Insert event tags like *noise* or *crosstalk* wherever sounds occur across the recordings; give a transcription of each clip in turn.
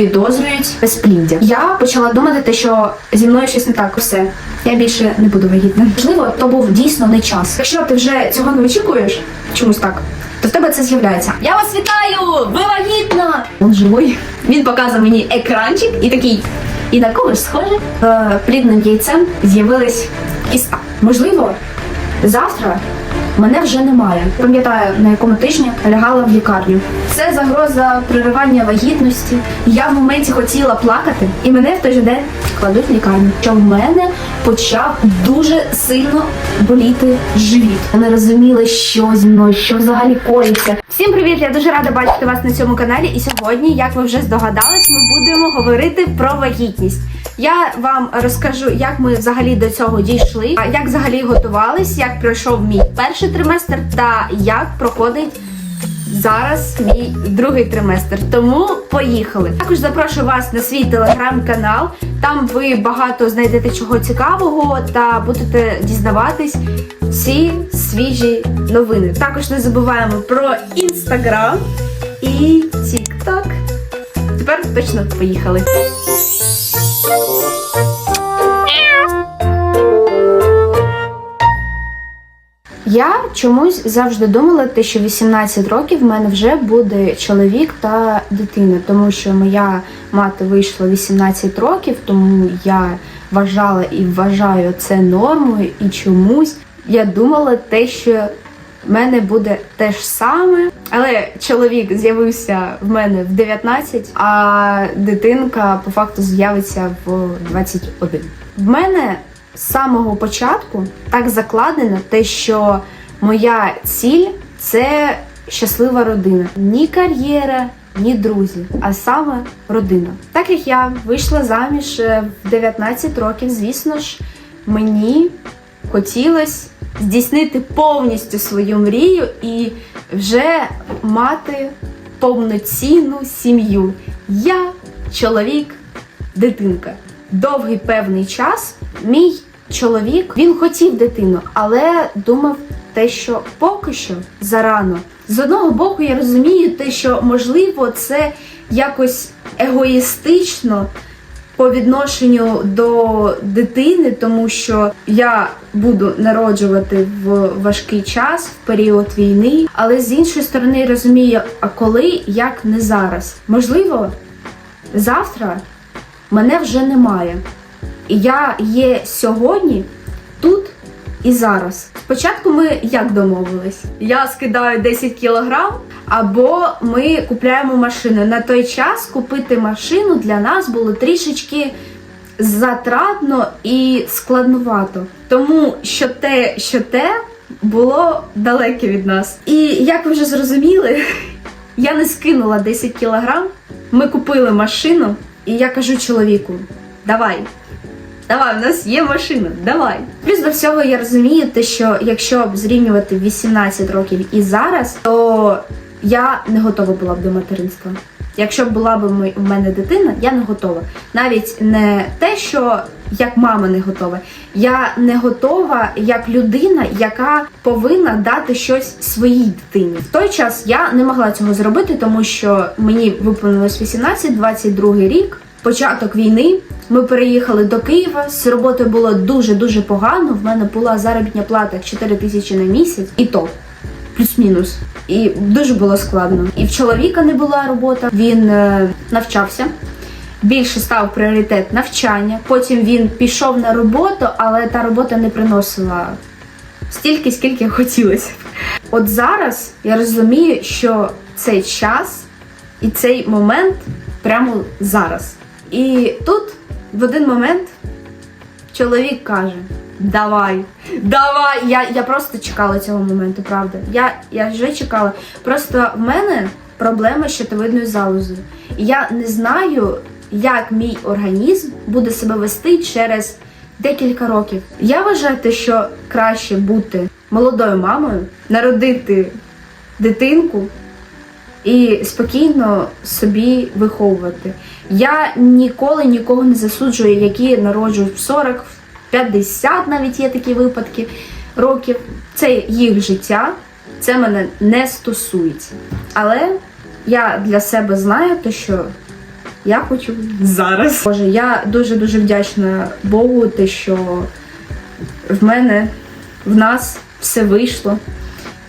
підозрюють безпліддя. Я почала думати, те, що зі мною щось не так. Все, я більше не буду вагітна. Можливо, то був дійсно не час. Якщо ти вже цього не очікуєш, чомусь так, то в тебе це з'являється. Я вас вітаю! Ви вагітна! Він живий. Він показує мені екранчик і такий. І на кого ж схоже? Е, плідним яйцем з'явилась кіста. Можливо, завтра мене вже немає. Пам'ятаю, на якому тижні лягала в лікарню. Це загроза приривання вагітності. Я в моменті хотіла плакати, і мене в той же день кладуть в лікарню. Що в мене почав дуже сильно боліти живіт. Я не розуміла, що зі мною, що взагалі коїться. Всім привіт! Я дуже рада бачити вас на цьому каналі. І сьогодні, як ви вже здогадались, ми будемо говорити про вагітність. Я вам розкажу, як ми взагалі до цього дійшли, як взагалі готувались, як пройшов мій перший триместр та як проходить зараз мій другий триместр. Тому поїхали. Також запрошую вас на свій телеграм-канал. Там ви багато знайдете чого цікавого та будете дізнаватись всі свіжі новини. Також не забуваємо про інстаграм і тікток. Тепер точно поїхали. Я чомусь завжди думала, що 18 років в мене вже буде чоловік та дитина, тому що моя мати вийшла 18 років, тому я вважала і вважаю це нормою, і чомусь я думала те, що в мене буде те ж саме, але чоловік з'явився в мене в 19, а дитинка по факту з'явиться в 21. В мене з самого початку так закладено те, що моя ціль це щаслива родина. Ні кар'єра, ні друзі, а саме родина. Так як я вийшла заміж е, в 19 років, звісно ж, мені хотілося здійснити повністю свою мрію і вже мати повноцінну сім'ю. Я, чоловік, дитинка. Довгий певний час мій чоловік він хотів дитину, але думав те, що поки що зарано. З одного боку, я розумію те, що можливо це якось егоїстично по відношенню до дитини, тому що я буду народжувати в важкий час, в період війни, але з іншої сторони розумію, а коли як не зараз. Можливо, завтра мене вже немає. Я є сьогодні тут і зараз. Спочатку ми як домовились? Я скидаю 10 кілограм, або ми купляємо машину. На той час купити машину для нас було трішечки затратно і складнувато. Тому що те, що те було далеке від нас. І як ви вже зрозуміли, *laughs* я не скинула 10 кілограм. Ми купили машину, і я кажу чоловіку: давай. Давай, в нас є машина, давай. Плюс до всього я розумію, те, що якщо зрівнювати 18 років і зараз, то я не готова була б до материнства. Якщо б була б в мене дитина, я не готова. Навіть не те, що як мама не готова. Я не готова як людина, яка повинна дати щось своїй дитині. В той час я не могла цього зробити, тому що мені виповнилось 18, 22 рік, початок війни. Ми переїхали до Києва. З роботою було дуже дуже погано. В мене була заробітня плата 4 тисячі на місяць, і то плюс-мінус. І дуже було складно. І в чоловіка не була робота. Він е, навчався. Більше став пріоритет навчання. Потім він пішов на роботу, але та робота не приносила стільки, скільки хотілося. От зараз я розумію, що цей час і цей момент прямо зараз. І тут в один момент чоловік каже: Давай, давай! Я, я просто чекала цього моменту, правда. Я, я вже чекала. Просто в мене проблема з щитовидною залозою. Я не знаю, як мій організм буде себе вести через декілька років. Я вважаю, що краще бути молодою мамою, народити дитинку і спокійно собі виховувати. Я ніколи нікого не засуджую, які народжують в 40, в 50 навіть є такі випадки років. Це їх життя, це мене не стосується. Але я для себе знаю, те, що Я хочу зараз. Боже, я дуже дуже вдячна Богу, те, що в мене, в нас все вийшло.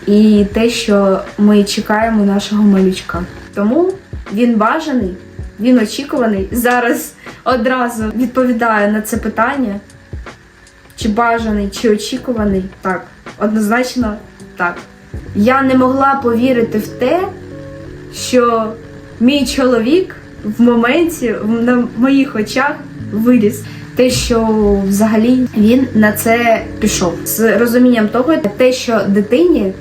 І те, що ми чекаємо нашого малючка. Тому він бажаний, він очікуваний. Зараз одразу відповідаю на це питання. Чи бажаний, чи очікуваний? Так, однозначно так. Я не могла повірити в те, що мій чоловік в моменті на моїх очах виріс. Те, що взагалі він на це пішов з розумінням того, те, що дитині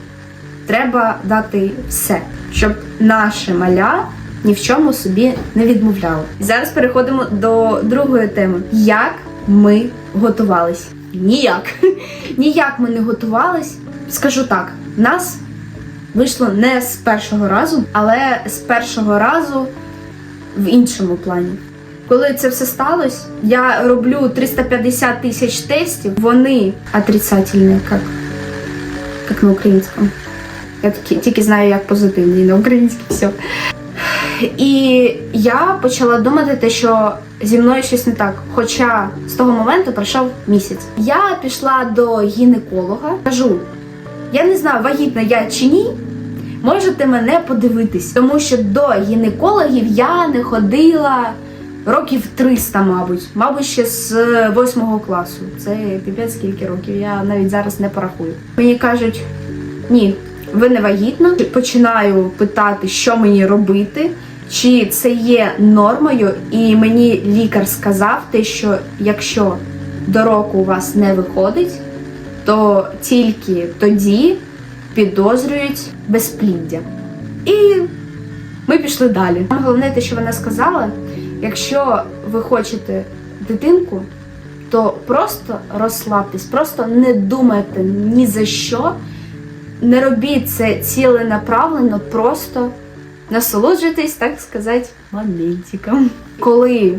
треба дати все, щоб наше маля ні в чому собі не відмовляло. Зараз переходимо до другої теми: як ми готувались? Ніяк. *laughs* Ніяк ми не готувались. Скажу так, нас вийшло не з першого разу, але з першого разу в іншому плані. Коли це все сталося, я роблю 350 тисяч тестів, вони отрицательні, як, як на українському. Я тільки, знаю, як позитивний на українській все. І я почала думати, те, що зі мною щось не так. Хоча з того моменту пройшов місяць. Я пішла до гінеколога, кажу: я не знаю, вагітна я чи ні. Можете мене подивитись, тому що до гінекологів я не ходила років 300, мабуть, мабуть, ще з восьмого класу. Це піпець скільки років, я навіть зараз не порахую. Мені кажуть, ні, ви не вагітна. Починаю питати, що мені робити, чи це є нормою, і мені лікар сказав те, що якщо до року у вас не виходить, то тільки тоді підозрюють безпліддя. І ми пішли далі. Головне те, що вона сказала, якщо ви хочете дитинку, то просто розслабтесь, просто не думайте ні за що, не робіть це ціленаправлено, просто насолоджуйтесь, так сказати, моментиком. Коли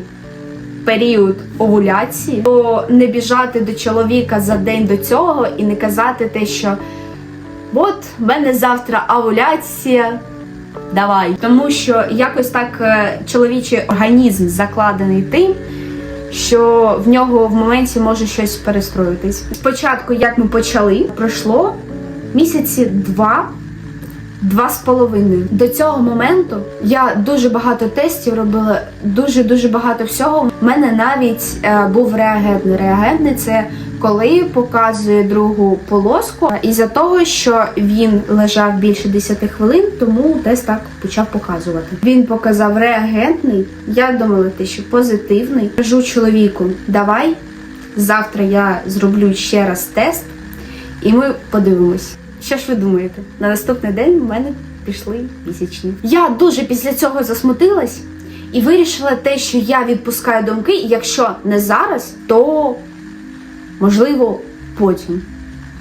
період овуляції, то не біжати до чоловіка за день до цього і не казати те, що от в мене завтра овуляція. Давай, тому що якось так е, чоловічий організм закладений тим, що в нього в моменті може щось перестроїтись. Спочатку, як ми почали, пройшло місяці два. Два з половиною. До цього моменту я дуже багато тестів робила, дуже дуже багато всього. У мене навіть е, був реагентний. Реагентний це коли показує другу полоску. І за того, що він лежав більше 10 хвилин, тому тест так почав показувати. Він показав реагентний. Я думала, те, що позитивний. Кажу чоловіку, давай завтра я зроблю ще раз тест, і ми подивимось. Що ж ви думаєте? На наступний день в мене пішли місячні. Я дуже після цього засмутилась і вирішила те, що я відпускаю думки, і якщо не зараз, то можливо потім.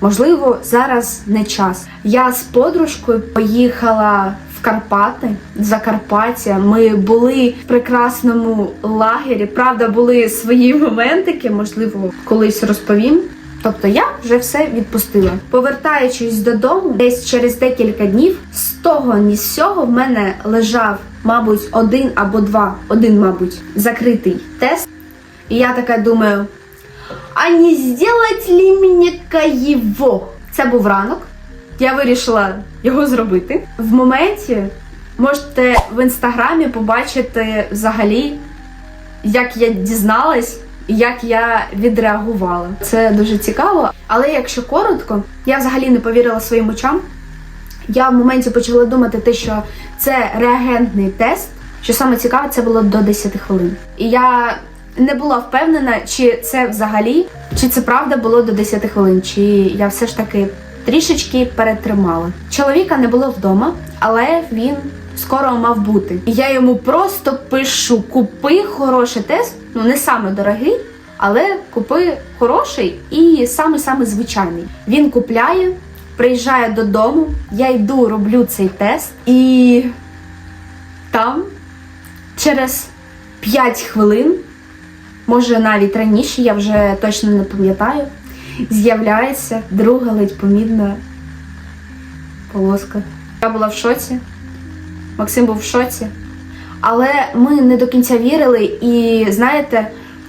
Можливо, зараз не час. Я з подружкою поїхала в Карпати, в Закарпаття. Ми були в прекрасному лагері. Правда, були свої *laughs* моментики, можливо, колись розповім. Тобто я вже все відпустила. Повертаючись додому, десь через декілька днів, з того ні з сього в мене лежав, мабуть, один або два, один, мабуть, закритий тест. І я така думаю: а не зробить ли мені каєво? Це був ранок. Я вирішила його зробити. В моменті можете в інстаграмі побачити взагалі, як я дізналась як я відреагувала. Це дуже цікаво. Але якщо коротко, я взагалі не повірила своїм очам. Я в моменті почала думати, те, що це реагентний тест. Що саме цікаве, це було до 10 хвилин. І я не була впевнена, чи це взагалі, чи це правда було до 10 хвилин, чи я все ж таки трішечки перетримала. Чоловіка не було вдома, але він скоро мав бути. І я йому просто пишу: купи хороший тест, ну не саме дорогий, але купи хороший і саме-саме звичайний. Він купляє, приїжджає додому, я йду, роблю цей тест, і там через 5 хвилин, може навіть раніше, я вже точно не пам'ятаю, з'являється друга ледь помітна полоска. Я була в шоці. Максим був в шоці. Але ми не до кінця вірили, і знаєте,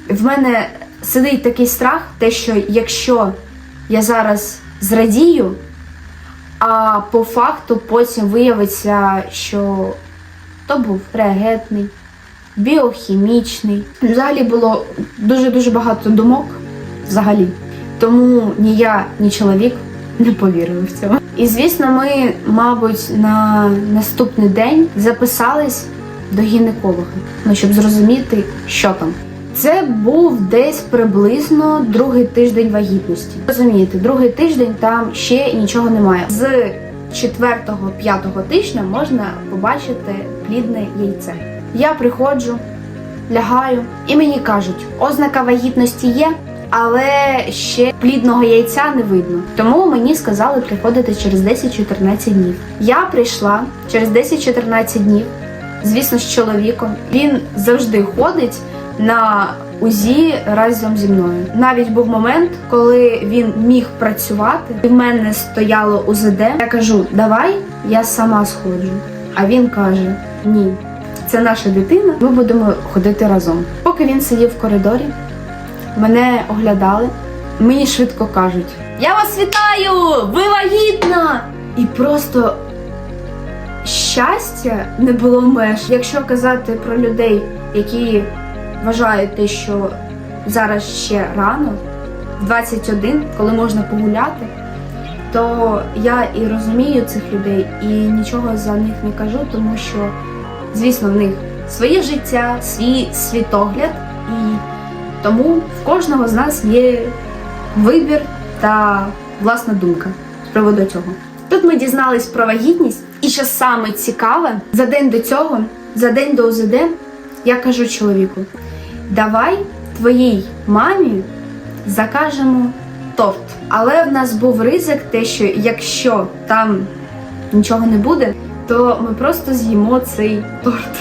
в мене сидить такий страх, те, що якщо я зараз зрадію, а по факту потім виявиться, що то був реагентний, біохімічний. Взагалі було дуже-дуже багато думок взагалі. Тому ні я, ні чоловік не повірили в цьому. І звісно, ми, мабуть, на наступний день записались до гінеколога, ну щоб зрозуміти, що там. Це був десь приблизно другий тиждень вагітності. Розумієте, другий тиждень там ще нічого немає. З 4-5 тижня можна побачити плідне яйце. Я приходжу, лягаю, і мені кажуть, ознака вагітності є, але ще плідного яйця не видно. Тому мені сказали приходити через 10-14 днів. Я прийшла через 10-14 днів, звісно, з чоловіком. Він завжди ходить на УЗІ разом зі мною. Навіть був момент, коли він міг працювати, і в мене стояло УЗД. Я кажу, давай я сама сходжу. А він каже: Ні, це наша дитина. Ми будемо ходити разом. Поки він сидів в коридорі, мене оглядали. Мені швидко кажуть: Я вас вітаю! Ви вагітна! І просто щастя не було меж. Якщо казати про людей, які вважають те, що зараз ще рано, в 21, коли можна погуляти, то я і розумію цих людей, і нічого за них не кажу, тому що, звісно, в них своє життя, свій світогляд, і тому в кожного з нас є вибір та власна думка з приводу цього. Тут ми дізнались про вагітність, що саме цікаве, за день до цього, за день до ОЗД, я кажу чоловіку: давай твоїй мамі закажемо торт. Але в нас був ризик, те, що якщо там нічого не буде, то ми просто з'їмо цей торт.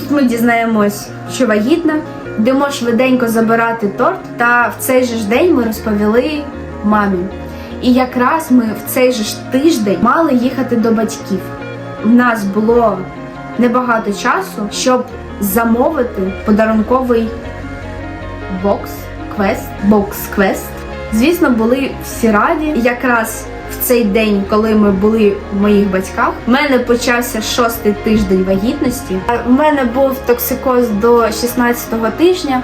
Тут ми дізнаємось, що вагітна, йдемо швиденько забирати торт, та в цей же ж день ми розповіли мамі. І якраз ми в цей же ж тиждень мали їхати до батьків. У нас було небагато часу, щоб замовити подарунковий бокс, квест, бокс-квест. Звісно, були всі раді. Якраз в цей день, коли ми були в моїх батьках, в мене почався шостий тиждень вагітності. У мене був токсикоз до 16-го тижня.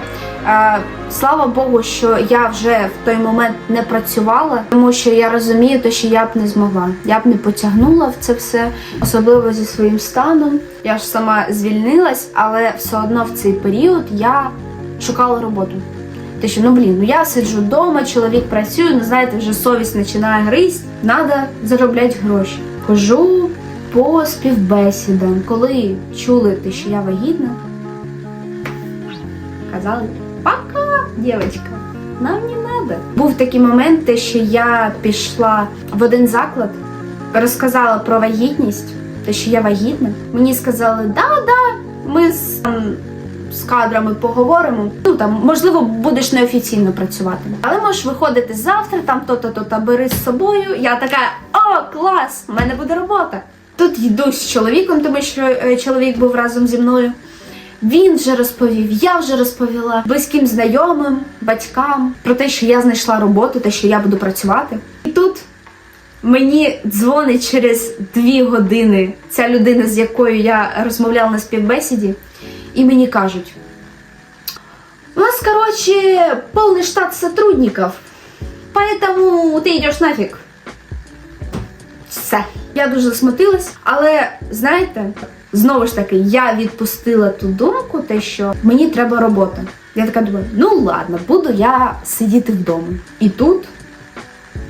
Слава Богу, що я вже в той момент не працювала, тому що я розумію, те, що я б не змогла. Я б не потягнула в це все, особливо зі своїм станом. Я ж сама звільнилась, але все одно в цей період я шукала роботу. Те, що ну блін, ну я сиджу вдома, чоловік працює, ну знаєте, вже совість починає гризть, треба заробляти гроші. Хожу по співбесідам, коли чули те, що я вагітна, казали дівчинка, нам не треба. Був такий момент, те, що я пішла в один заклад, розказала про вагітність, те, що я вагітна. Мені сказали, да-да, ми з, там, з кадрами поговоримо. Ну там, можливо, будеш неофіційно працювати. Але можеш виходити завтра, там то-то, то-то бери з собою. Я така, о, клас! У мене буде робота. Тут йду з чоловіком, тому що е, чоловік був разом зі мною. Він вже розповів, я вже розповіла близьким знайомим, батькам про те, що я знайшла роботу, те, що я буду працювати. І тут мені дзвонить через дві години ця людина, з якою я розмовляла на співбесіді, і мені кажуть: у нас, короче, повний штат сотрудників, поэтому ти йдеш нафіг. Все. Я дуже засмутилась, але знаєте, знову ж таки, я відпустила ту думку, те, що мені треба робота. Я така думаю, ну ладно, буду я сидіти вдома. І тут,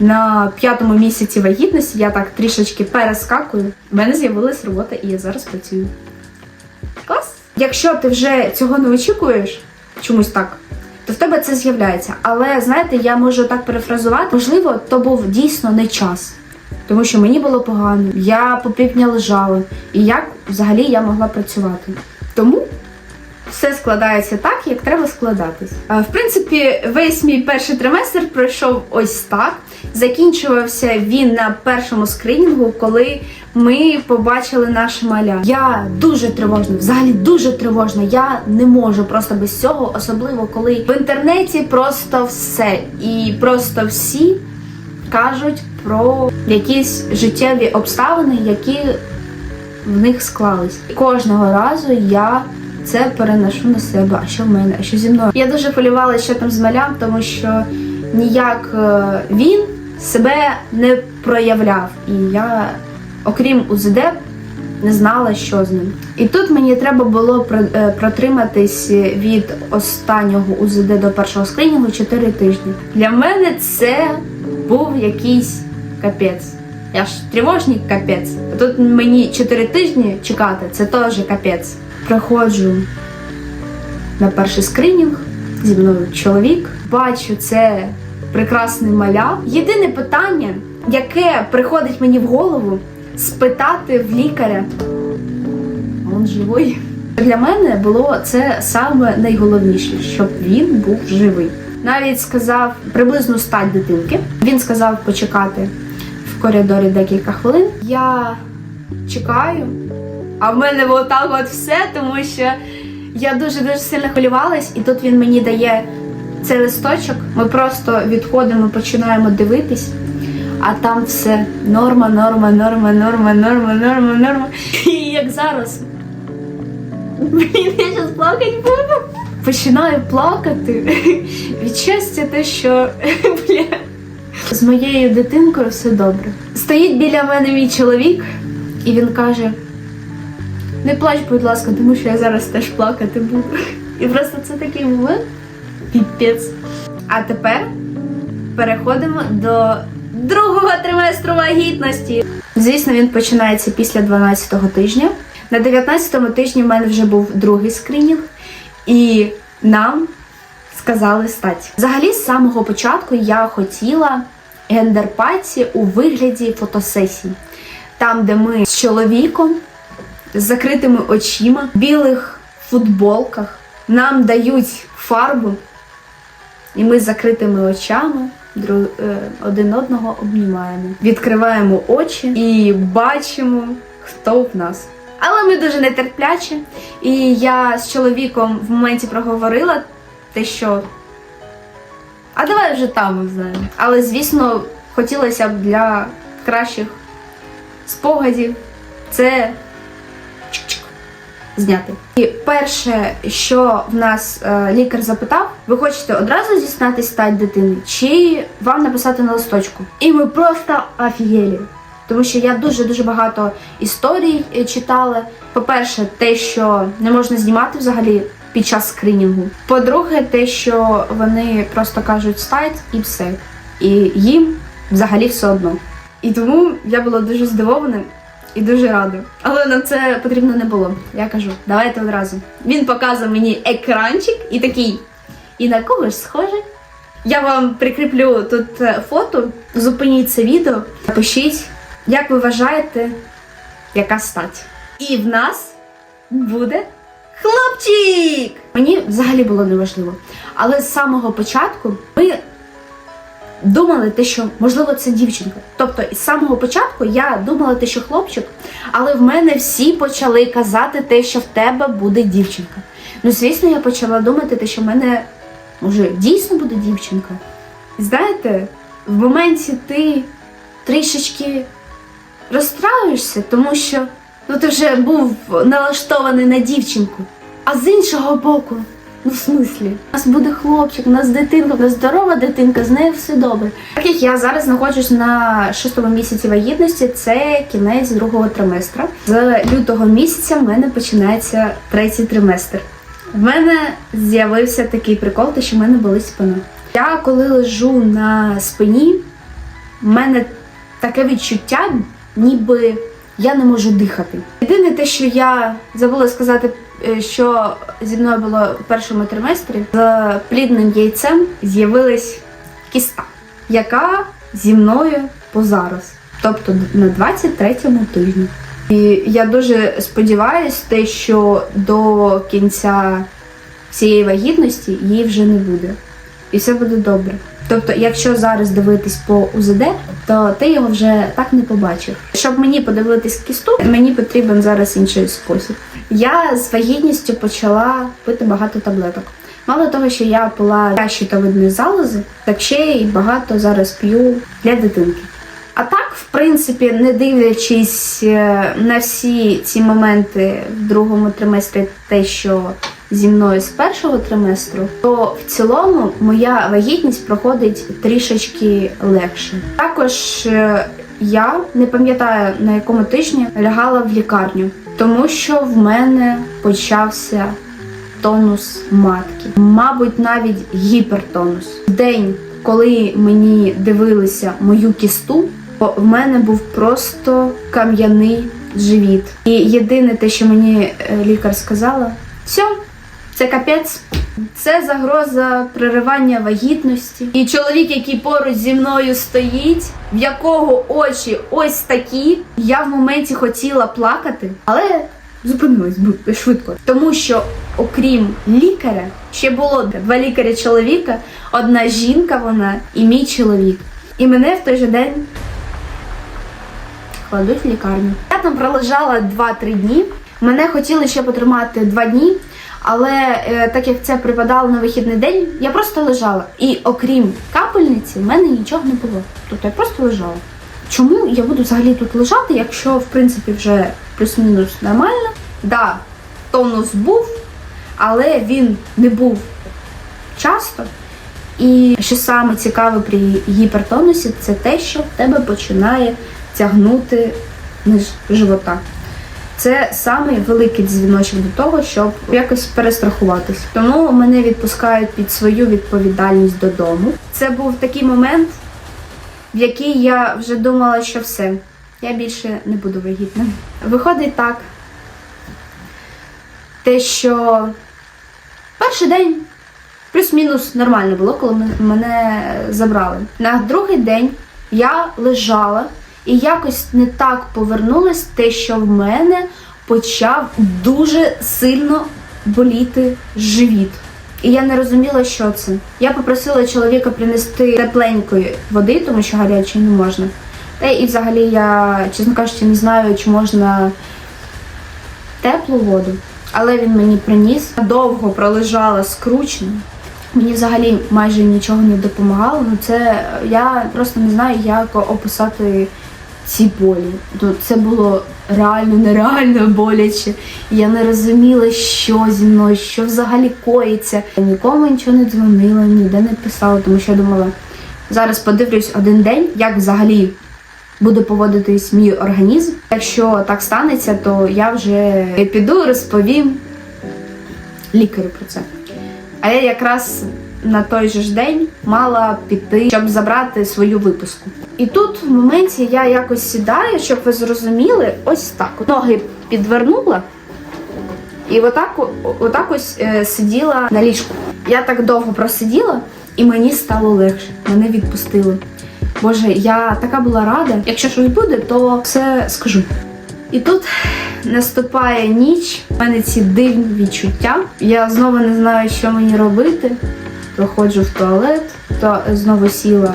на п'ятому місяці вагітності, я так трішечки перескакую. В мене з'явилась робота, і я зараз працюю. Клас! Якщо ти вже цього не очікуєш, чомусь так. То в тебе це з'являється. Але знаєте, я можу так перефразувати. Можливо, то був дійсно не час. Тому що мені було погано, я по півдня лежала, і як взагалі я могла працювати. Тому все складається так, як треба складатись. В принципі, весь мій перший триместр пройшов ось так. Закінчувався він на першому скринінгу, коли ми побачили наше маля. Я дуже тривожна, взагалі дуже тривожна. Я не можу просто без цього, особливо коли в інтернеті просто все і просто всі кажуть про якісь життєві обставини, які в них склались. І Кожного разу я це переношу на себе. А що в мене? А що зі мною? Я дуже хвилювалася, що там з малям, тому що ніяк е, він себе не проявляв. І я, окрім УЗД, не знала, що з ним. І тут мені треба було е, протриматись від останнього УЗД до першого скринінгу 4 тижні. Для мене це був якийсь капець. Я ж тривожник капець. А тут мені 4 тижні чекати, це теж капець. Приходжу на перший скринінг, зі мною чоловік, бачу це прекрасний маля. Єдине питання, яке приходить мені в голову, спитати в лікаря, він живий. Для мене було це саме найголовніше, щоб він був живий. Навіть сказав приблизну стать дитинки. Він сказав почекати в коридорі декілька хвилин. Я чекаю, а в мене отак от все, тому що я дуже дуже сильно хвилювалась, і тут він мені дає цей листочок. Ми просто відходимо, починаємо дивитись, а там все норма, норма, норма, норма, норма, норма, норма. *laughs* І як зараз. Блін, я зараз плакати буду. Починаю плакати від щастя, те, що бля, з моєю дитинкою все добре. Стоїть біля мене мій чоловік, і він каже: не плач, будь ласка, тому що я зараз теж плакати буду. І просто це такий момент. Піпець. А тепер переходимо до другого триместру вагітності. Звісно, він починається після 12-го тижня. На 19-му тижні в мене вже був другий скринінг, і нам сказали стать. Взагалі, з самого початку я хотіла гендерпаті у вигляді фотосесії, там, де ми з чоловіком з закритими очима, в білих футболках, нам дають фарбу, і ми з закритими очами е, один одного обнімаємо. Відкриваємо очі і бачимо, хто в нас. Але ми дуже нетерплячі, і я з чоловіком в моменті проговорила те, що. А давай вже там узнаємо. Але, звісно, хотілося б для кращих спогадів це зняти. І перше, що в нас е, лікар запитав, ви хочете одразу дізнатись стать дитини, чи вам написати на листочку? І ми просто офігели. Тому що я дуже дуже багато історій е, читала. По-перше, те, що не можна знімати взагалі під час скринінгу. По-друге, те, що вони просто кажуть стать і все. І їм взагалі все одно. І тому я була дуже здивована і дуже рада. Але нам це потрібно не було. Я кажу, давайте одразу. Він показує мені екранчик і такий. І на кого ж схоже? Я вам прикріплю тут е, фото. Зупиніть це відео, напишіть, як ви вважаєте, яка стать. І в нас буде хлопчик! Мені взагалі було неважливо. Але з самого початку ми думали те, що можливо це дівчинка. Тобто, із самого початку я думала те, що хлопчик, але в мене всі почали казати те, що в тебе буде дівчинка. Ну, звісно, я почала думати, те, що в мене може дійсно буде дівчинка. І знаєте, в моменті ти трішечки розстраюєшся, тому що ну, ти вже був налаштований на дівчинку. А з іншого боку, ну в смислі, у нас буде хлопчик, у нас дитинка, у нас здорова дитинка, з нею все добре. Так як я зараз знаходжусь на шостому місяці вагітності, це кінець другого триместра. З лютого місяця в мене починається третій триместр. В мене з'явився такий прикол, те, що в мене болить спина. Я коли лежу на спині, в мене таке відчуття, ніби я не можу дихати. Єдине те, що я забула сказати, е, що зі мною було в першому триместрі, з плідним яйцем з'явилась кіста, яка зі мною по зараз, тобто на 23-му тижні. І я дуже сподіваюся, те, що до кінця цієї вагітності її вже не буде. І все буде добре. Тобто, якщо зараз дивитись по УЗД, то ти його вже так не побачив. Щоб мені подивитись кісту, мені потрібен зараз інший спосіб. Я з вагітністю почала пити багато таблеток. Мало того, що я пила щитовидні залози, так ще й багато зараз п'ю для дитинки. А так, в принципі, не дивлячись е, на всі ці моменти в другому триместрі, те, що зі мною з першого триместру, то в цілому моя вагітність проходить трішечки легше. Також е, я не пам'ятаю на якому тижні лягала в лікарню, тому що в мене почався тонус матки, мабуть, навіть гіпертонус. В день, коли мені дивилися мою кісту, в мене був просто кам'яний живіт. І єдине те, що мені е, лікар сказала, все, це капець. Це загроза приривання вагітності. І чоловік, який поруч зі мною стоїть, в якого очі ось такі, я в моменті хотіла плакати, але зупинилась швидко. Тому що, окрім лікаря, ще було два лікаря чоловіка, одна жінка вона і мій чоловік. І мене в той же день кладуть в лікарню. Я там пролежала 2-3 дні. Мене хотіли ще потримати 2 дні, але е, так як це припадало на вихідний день, я просто лежала. І окрім капельниці, в мене нічого не було. Тобто я просто лежала. Чому я буду взагалі тут лежати, якщо в принципі вже плюс-мінус нормально? Да, тонус був, але він не був часто. І що саме цікаве при гіпертонусі, це те, що в тебе починає тягнути низ живота. Це самий великий дзвіночок до того, щоб якось перестрахуватись. Тому мене відпускають під свою відповідальність додому. Це був такий момент, в який я вже думала, що все, я більше не буду вагітна. Виходить так, те, що перший день плюс-мінус нормально було, коли мен- мене забрали. На другий день я лежала і якось не так повернулось те, що в мене почав дуже сильно боліти живіт. І я не розуміла, що це. Я попросила чоловіка принести тепленької води, тому що гарячої не можна. Та і взагалі я, чесно кажучи, не знаю, чи можна теплу воду, але він мені приніс. Довго пролежала скручена. Мені взагалі майже нічого не допомагало. Ну це я просто не знаю, як описати ці болі. Ну, це було реально нереально боляче. Я не розуміла, що зі мною, що взагалі коїться. Я нікому нічого не дзвонила, ніде не писала, тому що я думала, зараз подивлюсь один день, як взагалі буде поводитись мій організм. Якщо так станеться, то я вже піду розповім лікарю про це. А я якраз на той же ж день мала піти, щоб забрати свою виписку. І тут в моменті я якось сідаю, щоб ви зрозуміли, ось так. Ноги підвернула. І отак, отак ось е, сиділа на ліжку. Я так довго просиділа, і мені стало легше. Мене відпустили. Боже, я така була рада. Якщо щось буде, то все скажу. І тут наступає ніч, в мене ці дивні відчуття. Я знову не знаю, що мені робити. То ходжу в туалет, то знову сіла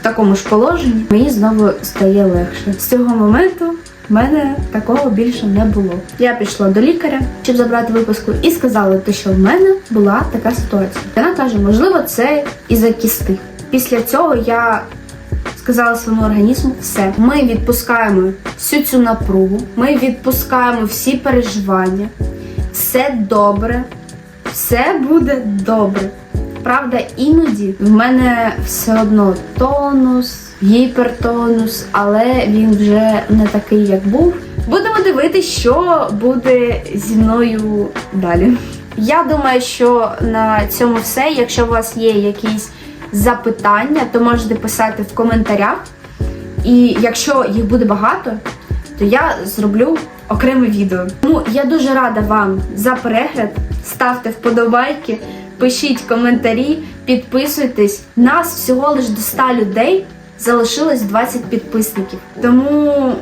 в такому ж положенні. Мені знову стає легше. З цього моменту в мене такого більше не було. Я пішла до лікаря, щоб забрати виписку, і сказала, що в мене була така ситуація. Вона каже, можливо, це із-за кісти. Після цього я сказала своєму організму все. Ми відпускаємо всю цю напругу, ми відпускаємо всі переживання. Все добре, все буде добре. Правда, іноді в мене все одно тонус, гіпертонус, але він вже не такий, як був. Будемо дивитися, що буде зі мною далі. Я думаю, що на цьому все. Якщо у вас є якісь запитання, то можете писати в коментарях. І якщо їх буде багато, то я зроблю окреме відео. Тому я дуже рада вам за перегляд. Ставте вподобайки, пишіть коментарі, підписуйтесь. Нас всього лиш до 100 людей залишилось 20 підписників. Тому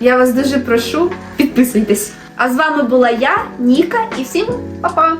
я вас дуже прошу, підписуйтесь. А з вами була я, Ніка, і всім па-па!